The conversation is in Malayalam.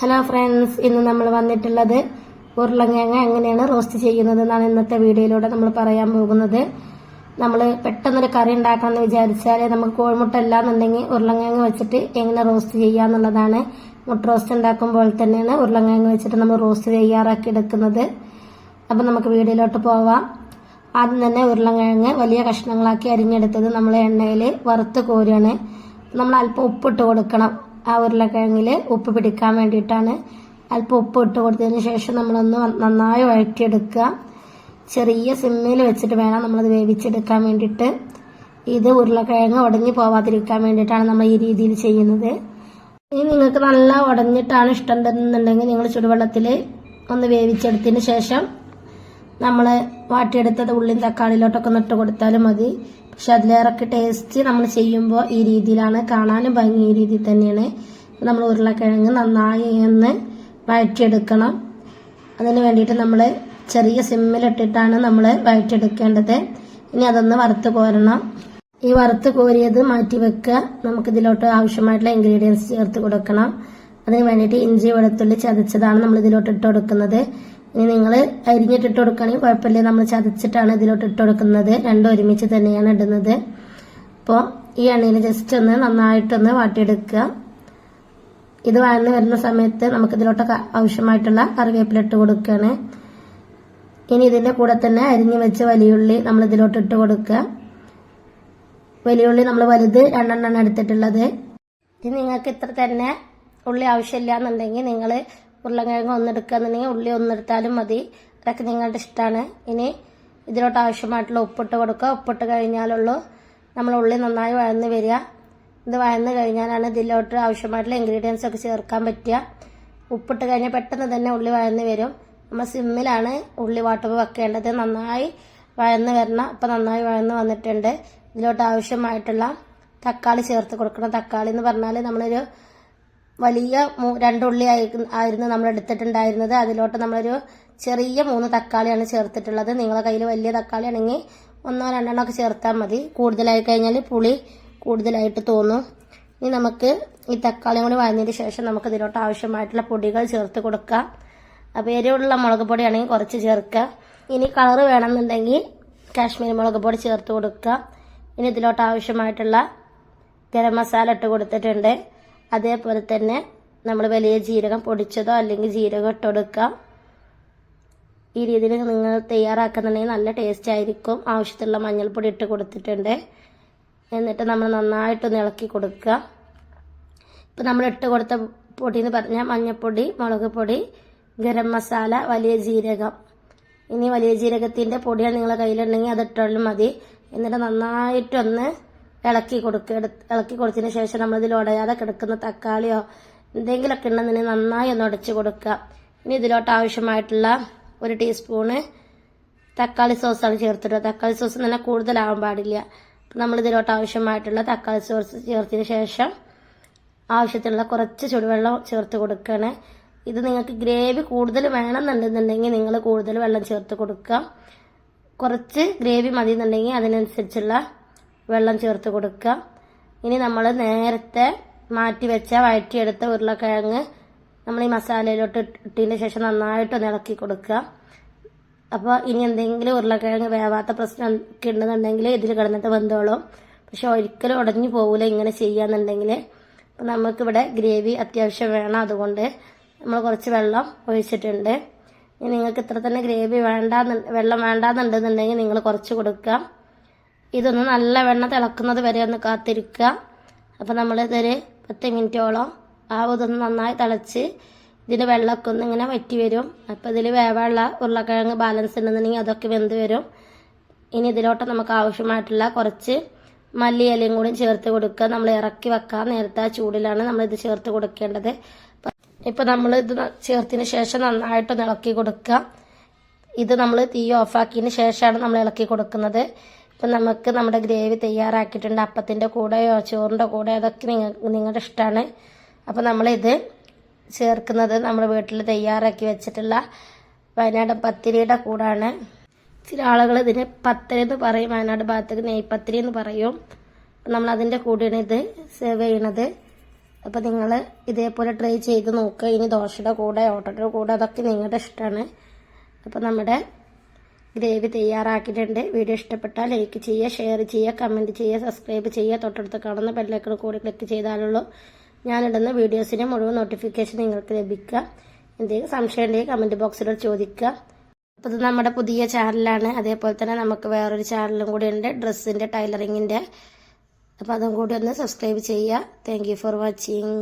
ഹലോ ഫ്രണ്ട്സ് ഇന്ന് നമ്മൾ വന്നിട്ടുള്ളത് ഉരുളങ്ങ എങ്ങനെയാണ് റോസ്റ്റ് ചെയ്യുന്നത് എന്നാണ് ഇന്നത്തെ വീഡിയോയിലൂടെ നമ്മൾ പറയാൻ പോകുന്നത്. നമ്മൾ പെട്ടെന്നൊരു കറി ഉണ്ടാക്കാമെന്ന് വിചാരിച്ചാൽ നമുക്ക് കോഴിമുട്ട ഇല്ലാന്നുണ്ടെങ്കിൽ ഉരുളങ്ങ വെച്ചിട്ട് എങ്ങനെ റോസ്റ്റ് ചെയ്യാന്നുള്ളതാണ് മുട്ട റോസ്റ്റ് ഉണ്ടാക്കുമ്പോൾ തന്നെയാണ് ഉരുളങ്ങ വെച്ചിട്ട് നമ്മൾ റോസ്റ്റ് തയ്യാറാക്കി എടുക്കുന്നത്. അപ്പം നമുക്ക് വീഡിയോയിലോട്ട് പോവാം. ആദ്യം തന്നെ ഉരുളങ്ങ വലിയ കഷ്ണങ്ങളാക്കി അരിഞ്ഞെടുത്തത് നമ്മൾ എണ്ണയിൽ വറുത്ത് കോരുകയാണ് നമ്മൾ അല്പം ഉപ്പിട്ട് കൊടുക്കണം. ആ ഉരുളക്കിഴങ്ങിൽ ഉപ്പ് പിടിക്കാൻ വേണ്ടിയിട്ടാണ്. അല്പം ഉപ്പ് ഇട്ട് കൊടുത്തതിന് ശേഷം നമ്മളൊന്ന് നന്നായി വഴറ്റിയെടുക്കുക. ചെറിയ സിമ്മിൽ വെച്ചിട്ട് വേണം നമ്മളത് വേവിച്ചെടുക്കാൻ വേണ്ടിയിട്ട്. ഇത് ഉരുളക്കിഴങ്ങ് ഉടഞ്ഞു പോവാതിരിക്കാൻ വേണ്ടിയിട്ടാണ് നമ്മൾ ഈ രീതിയിൽ ചെയ്യുന്നത്. ഇനി നിങ്ങൾക്ക് നല്ല ഉടഞ്ഞിട്ടാണ് ഇഷ്ടം എന്നുണ്ടെങ്കിൽ നിങ്ങൾ ചുടുവെള്ളത്തിൽ ഒന്ന് വേവിച്ചെടുത്തതിന് ശേഷം നമ്മൾ വാട്ടിയെടുത്തത് ഉള്ളിയും തക്കാളിയിലോട്ടൊക്കെ നട്ട് കൊടുത്താലും മതി. പക്ഷെ അതിലേറൊക്കെ ടേസ്റ്റ് നമ്മൾ ചെയ്യുമ്പോൾ ഈ രീതിയിലാണ്. കാണാനും ഭംഗി ഈ രീതിയിൽ തന്നെയാണ്. നമ്മൾ ഉരുളക്കിഴങ്ങ് നന്നായി ഒന്ന് വഴറ്റിയെടുക്കണം. അതിന് വേണ്ടിയിട്ട് നമ്മൾ ചെറിയ സിമ്മിലിട്ടിട്ടാണ് നമ്മൾ വഴറ്റിയെടുക്കേണ്ടത്. ഇനി അതൊന്ന് വറുത്ത് കോരണം. ഈ വറുത്ത് കോരിയത് മാറ്റി വെക്കുക. നമുക്ക് ഇതിലോട്ട് ആവശ്യമായിട്ടുള്ള ഇൻഗ്രീഡിയൻസ് ചേർത്ത് കൊടുക്കണം. അതിന് വേണ്ടിയിട്ട് ഇഞ്ചി വെളുത്തുള്ളി ചതച്ചതാണ് നമ്മൾ ഇതിലോട്ട് ഇട്ട് കൊടുക്കുന്നത്. ഇനി നിങ്ങൾ അരിഞ്ഞിട്ട് ഇട്ട് കൊടുക്കുകയാണെങ്കിൽ കുഴപ്പമില്ല. നമ്മൾ ചതച്ചിട്ടാണ് ഇതിലോട്ട് ഇട്ട് കൊടുക്കുന്നത്. രണ്ടും ഒരുമിച്ച് തന്നെയാണ് ഇടുന്നത്. അപ്പോൾ ഈ എണ്ണയിൽ ജസ്റ്റ് ഒന്ന് നന്നായിട്ടൊന്ന് വാട്ടിയെടുക്കുക. ഇത് വഴന്ന് വരുന്ന സമയത്ത് നമുക്ക് ഇതിലോട്ട് ആവശ്യമായിട്ടുള്ള കറിവേപ്പില ഇട്ട് കൊടുക്കുകയാണ്. ഇനി ഇതിന്റെ കൂടെ തന്നെ അരിഞ്ഞു വെച്ച വലിയുള്ളി നമ്മൾ ഇതിലോട്ട് ഇട്ട് കൊടുക്കുക. വലിയുള്ളി നമ്മൾ വലുത് രണ്ടെണ്ണം എടുത്തിട്ടുള്ളത്. ഇനി നിങ്ങൾക്ക് ഇത്ര തന്നെ ഉള്ളി ആവശ്യമില്ല എന്നുണ്ടെങ്കിൽ നിങ്ങൾ ഉരുളക്കിഴങ്ങ് ഒന്നെടുക്കുകയെന്നുണ്ടെങ്കിൽ ഉള്ളി ഒന്നെടുത്താലും മതി. അതൊക്കെ നിങ്ങളുടെ ഇഷ്ടമാണ്. ഇനി ഇതിലോട്ട് ആവശ്യമായിട്ടുള്ള ഉപ്പിട്ട് കൊടുക്കുക. ഉപ്പിട്ട് കഴിഞ്ഞാലുള്ളൂ നമ്മൾ ഉള്ളി നന്നായി വഴന്ന് വരിക. ഇത് വഴന്ന് കഴിഞ്ഞാലാണ് ഇതിലോട്ട് ആവശ്യമായിട്ടുള്ള ഇൻഗ്രീഡിയൻസ് ഒക്കെ ചേർക്കാൻ പറ്റുക. ഉപ്പിട്ട് കഴിഞ്ഞാൽ പെട്ടെന്ന് തന്നെ ഉള്ളി വഴന്ന് വരും. നമ്മൾ സിമ്മിലാണ് ഉള്ളി വാട്ടർ വെക്കേണ്ടത്. നന്നായി വഴന്ന് വരണം. അപ്പം നന്നായി വഴന്ന് വന്നിട്ടുണ്ട്. ഇതിലോട്ട് ആവശ്യമായിട്ടുള്ള തക്കാളി ചേർത്ത് കൊടുക്കണം. തക്കാളി എന്ന് പറഞ്ഞാൽ നമ്മളൊരു വലിയ രണ്ടുള്ളി ആയിരുന്നു നമ്മൾ എടുത്തിട്ടുണ്ടായിരുന്നത് അതിലോട്ട് നമ്മളൊരു ചെറിയ മൂന്ന് തക്കാളിയാണ് ചേർത്തിട്ടുള്ളത്. നിങ്ങളെ കയ്യിൽ വലിയ തക്കാളി ആണെങ്കിൽ ഒന്നോ രണ്ടെണ്ണോ ഒക്കെ ചേർത്താൽ മതി. കൂടുതലായി കഴിഞ്ഞാൽ പുളി കൂടുതലായിട്ട് തോന്നും. ഇനി നമുക്ക് ഈ തക്കാളിയും കൂടി വഴഞ്ഞതിന് ശേഷം നമുക്ക് ഇതിലോട്ട് ആവശ്യമായിട്ടുള്ള പൊടികൾ ചേർത്ത് കൊടുക്കാം. അപ്പോൾ എരിവുള്ള മുളക് പൊടിയാണെങ്കിൽ കുറച്ച് ചേർക്കുക. ഇനി കളർ വേണമെന്നുണ്ടെങ്കിൽ കാശ്മീരി മുളക് പൊടി ചേർത്ത് കൊടുക്കുക. ഇനി ഇതിലോട്ട് ആവശ്യമായിട്ടുള്ള ഗരം മസാല ഇട്ട് കൊടുത്തിട്ടുണ്ട്. അതേപോലെ തന്നെ നമ്മൾ വലിയ ജീരകം പൊടിച്ചതോ അല്ലെങ്കിൽ ജീരകം ഇട്ടൊടുക്കാം ഈ രീതിയിൽ നിങ്ങൾ തയ്യാറാക്കുന്നുണ്ടെങ്കിൽ നല്ല ടേസ്റ്റ് ആയിരിക്കും. ആവശ്യത്തിലുള്ള മഞ്ഞൾപ്പൊടി ഇട്ട് കൊടുത്തിട്ടുണ്ട്. എന്നിട്ട് നമ്മൾ നന്നായിട്ടൊന്ന് ഇളക്കി കൊടുക്കുക. ഇപ്പം നമ്മൾ ഇട്ട് കൊടുത്ത പൊടി എന്ന് പറഞ്ഞാൽ മഞ്ഞൾപ്പൊടി മുളക് പൊടി ഗരം മസാല വലിയ ജീരകം. ഇനി വലിയ ജീരകത്തിന്റെ പൊടിയാണ് നിങ്ങളെ കയ്യിലുണ്ടെങ്കിൽ അത് ഇട്ടാലും മതി. എന്നിട്ട് നന്നായിട്ടൊന്ന് ഇളക്കി കൊടുക്കുക ഇളക്കി കൊടുത്തതിന് ശേഷം നമ്മളിതിൽ ഉടയാതെ കിടക്കുന്ന തക്കാളിയോ എന്തെങ്കിലുമൊക്കെ ഉണ്ടെന്നുണ്ടെങ്കിൽ നന്നായി ഒന്ന് ഉടച്ച് കൊടുക്കുക. ഇനി ഇതിലോട്ട് ആവശ്യമായിട്ടുള്ള ഒരു ടീസ്പൂണ് തക്കാളി സോസാണ് ചേർത്തിട്ടുള്ളത് തക്കാളി സോസ് തന്നെ കൂടുതലാവാൻ പാടില്ല. നമ്മൾ ഇതിലോട്ട് ആവശ്യമായിട്ടുള്ള തക്കാളി സോസ് ചേർത്തതിന് ശേഷം ആവശ്യത്തിനുള്ള കുറച്ച് ചുടുവെള്ളം ചേർത്ത് കൊടുക്കുകയാണ്. ഇത് നിങ്ങൾക്ക് ഗ്രേവി കൂടുതൽ വേണമെന്നുണ്ടെന്നുണ്ടെങ്കിൽ നിങ്ങൾ കൂടുതൽ വെള്ളം ചേർത്ത് കൊടുക്കുക. കുറച്ച് ഗ്രേവി മതി എന്നുണ്ടെങ്കിൽ അതിനനുസരിച്ചുള്ള വെള്ളം ചേർത്ത് കൊടുക്കുക. ഇനി നമ്മൾ നേരത്തെ മാറ്റി വെച്ച വഴറ്റിയെടുത്ത ഉരുളക്കിഴങ്ങ് നമ്മൾ ഈ മസാലയിലോട്ട് ഇട്ടതിന് ശേഷം നന്നായിട്ട് ഇളക്കി കൊടുക്കുക. അപ്പോൾ ഇനി എന്തെങ്കിലും ഉരുളക്കിഴങ്ങ് വേവാത്ത പ്രശ്നം ഒക്കെ ഉണ്ടെന്നുണ്ടെങ്കിൽ ഇതിൽ കിടന്നിട്ട് വെന്തോളും. പക്ഷെ ഒരിക്കലും ഉടഞ്ഞു പോകില്ല ഇങ്ങനെ ചെയ്യാന്നുണ്ടെങ്കിൽ അപ്പം നമുക്കിവിടെ ഗ്രേവി അത്യാവശ്യം വേണം അതുകൊണ്ട് നമ്മൾ കുറച്ച് വെള്ളം ഒഴിച്ചിട്ടുണ്ട്. ഇനി നിങ്ങൾക്ക് ഇത്ര തന്നെ ഗ്രേവി വേണ്ട വെള്ളം വേണ്ടാന്നുണ്ടെന്നുണ്ടെങ്കിൽ നിങ്ങൾ കുറച്ച് കൊടുക്കുക. ഇതൊന്ന് നല്ല വെണ്ണ തിളക്കുന്നത് വരെ ഒന്ന് കാത്തിരിക്കുക. അപ്പോൾ നമ്മളിതൊരു പത്ത് മിനിറ്റോളം ആ ഇതൊന്ന് നന്നായി തിളച്ച് ഇതിന്റെ വെള്ളമൊക്കെ ഒന്ന് ഇങ്ങനെ വറ്റി വരും. അപ്പോൾ ഇതിൽ വേവുള്ള ഉരുളക്കിഴങ്ങ് ബാലൻസ് ഉണ്ടെന്നുണ്ടെങ്കിൽ അതൊക്കെ വെന്ത് വരും. ഇനി ഇതിലോട്ട് നമുക്ക് ആവശ്യമായിട്ടുള്ള കുറച്ച് മല്ലിയിലയും കൂടി ചേർത്ത് കൊടുക്കുക. നമ്മൾ ഇറക്കി വെക്കാൻ നേരത്തെ ആ ചൂടിലാണ് നമ്മൾ ഇത് ചേർത്ത് കൊടുക്കേണ്ടത്. ഇപ്പം നമ്മൾ ഇത് ചേർത്തതിന് ശേഷം നന്നായിട്ട് ഇളക്കി കൊടുക്കുക. ഇത് നമ്മൾ തീ ഓഫാക്കിയതിന് ശേഷമാണ് നമ്മൾ ഇളക്കി കൊടുക്കുന്നത്. ഇപ്പം നമുക്ക് നമ്മുടെ ഗ്രേവി തയ്യാറാക്കിയിട്ടുണ്ട്. അപ്പത്തിന്റെ കൂടെയോ ചോറിന്റെ കൂടെ അതൊക്കെ നിങ്ങൾ നിങ്ങളുടെ ഇഷ്ടമാണ് അപ്പോൾ നമ്മളിത് ചേർക്കുന്നത് നമ്മൾ വീട്ടിൽ തയ്യാറാക്കി വെച്ചിട്ടുള്ള വയനാട് പത്തിരിയുടെ കൂടാണ്. ചില ആളുകൾ ഇതിന് പത്തിരി എന്ന് പറയും. വയനാട് ഭാഗത്തേക്ക് നെയ്പത്തിരി എന്ന് പറയും. നമ്മൾ അതിന്റെ കൂടെയാണ് ഇത് സെർവ് ചെയ്യണത്. അപ്പോൾ നിങ്ങൾ ഇതേപോലെ ട്രൈ ചെയ്ത് നോക്കുക ഇനി ദോശയുടെ കൂടെ ഓട്ടോയുടെ കൂടെ അതൊക്കെ നിങ്ങളുടെ ഇഷ്ടമാണ് അപ്പോൾ നമ്മുടെ ഗ്രേവി തയ്യാറാക്കിയിട്ടുണ്ട്. വീഡിയോ ഇഷ്ടപ്പെട്ടാൽ ലൈക്ക് ചെയ്യുക ഷെയർ ചെയ്യുക കമന്റ് ചെയ്യുക സബ്സ്ക്രൈബ് ചെയ്യുക. തൊട്ടടുത്ത് കാണുന്ന ബെല്ലൈക്കൺ കൂടി ക്ലിക്ക് ചെയ്താലുള്ളൂ ഞാനിടുന്ന വീഡിയോസിന് മുഴുവൻ നോട്ടിഫിക്കേഷൻ നിങ്ങൾക്ക് ലഭിക്കുക. എന്തെങ്കിലും സംശയം ഉണ്ടെങ്കിൽ കമന്റ് ബോക്സിൽ ചോദിക്കുക. അപ്പോൾ ഇത് നമ്മുടെ പുതിയ ചാനലാണ്. അതേപോലെ തന്നെ നമുക്ക് വേറൊരു ചാനലും കൂടി ഉണ്ട്. ഡ്രസ്സിന്റെ ടൈലറിങ്ങിന്റെ. അപ്പോൾ അതും കൂടി ഒന്ന് സബ്സ്ക്രൈബ് ചെയ്യുക. Thank for watching